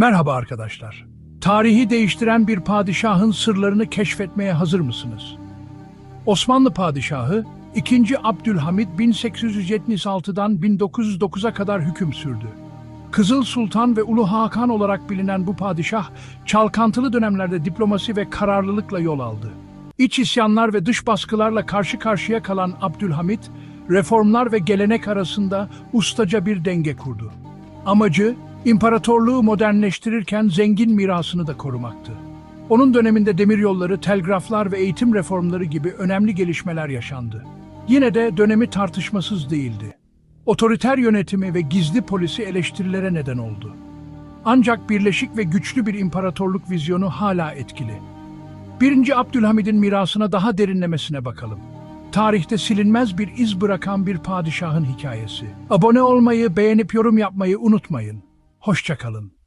Merhaba arkadaşlar. Tarihi değiştiren bir padişahın sırlarını keşfetmeye hazır mısınız? Osmanlı padişahı 2. Abdülhamit 1876'dan 1909'a kadar hüküm sürdü. Kızıl Sultan ve Ulu Hakan olarak bilinen bu padişah, çalkantılı dönemlerde diplomasi ve kararlılıkla yol aldı. İç isyanlar ve dış baskılarla karşı karşıya kalan Abdülhamit, reformlar ve gelenek arasında ustaca bir denge kurdu. Amacı, imparatorluğu modernleştirirken zengin mirasını da korumaktı. Onun döneminde demiryolları, telgraflar ve eğitim reformları gibi önemli gelişmeler yaşandı. Yine de dönemi tartışmasız değildi. Otoriter yönetimi ve gizli polisi eleştirilere neden oldu. Ancak birleşik ve güçlü bir imparatorluk vizyonu hala etkili. 1. Abdülhamid'in mirasına daha derinlemesine bakalım. Tarihte silinmez bir iz bırakan bir padişahın hikayesi. Abone olmayı, beğenip yorum yapmayı unutmayın. Hoşçakalın.